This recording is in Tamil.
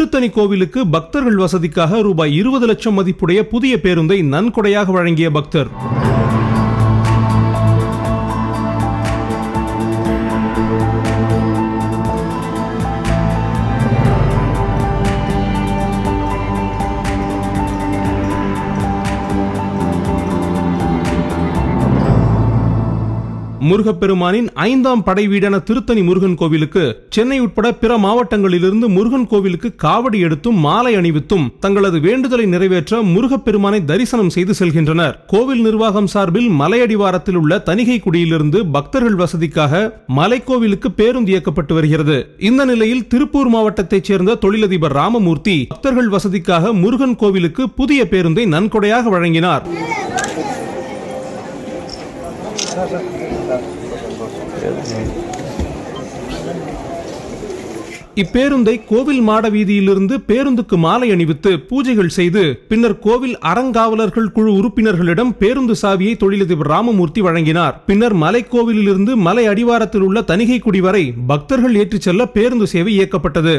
திருத்தணி கோவிலுக்கு பக்தர்கள் வசதிக்காக ரூபாய் இருபது லட்சம் மதிப்புடைய புதிய பேருந்தை நன்கொடையாக வழங்கிய பக்தர். முருகப்பெருமானின் ஐந்தாம் படை வீடான திருத்தணி முருகன் கோவிலுக்கு சென்னை உட்பட பிற மாவட்டங்களிலிருந்து முருகன் கோவிலுக்கு காவடி எடுத்தும் மாலை அணிவித்தும் தங்களது வேண்டுதலை நிறைவேற்ற முருகப்பெருமானை தரிசனம் செய்து செல்கின்றனர். கோவில் நிர்வாகம் சார்பில் மலையடிவாரத்தில் உள்ள தனிகை குடியிலிருந்து பக்தர்கள் வசதிக்காக மலைக்கோவிலுக்கு பேருந்து இயக்கப்பட்டு வருகிறது. இந்த நிலையில் திருப்பூர் மாவட்டத்தைச் சேர்ந்த தொழிலதிபர் ராமமூர்த்தி பக்தர்கள் வசதிக்காக முருகன் கோவிலுக்கு புதிய பேருந்தை நன்கொடையாக வழங்கினார். இப்பேருந்தை கோவில் மாட வீதியிலிருந்து பேருந்துக்கு மாலை அணிவித்து பூஜைகள் செய்து பின்னர் கோவில் அறங்காவலர்கள் குழு உறுப்பினர்களிடம் பேருந்து சாவியை தொழிலதிபர் ராமமூர்த்தி வழங்கினார். பின்னர் மலைக்கோவிலிருந்து மலை அடிவாரத்தில் உள்ள தணிகைக்குடி வரை பக்தர்கள் ஏற்றிச் செல்ல பேருந்து சேவை இயக்கப்பட்டது.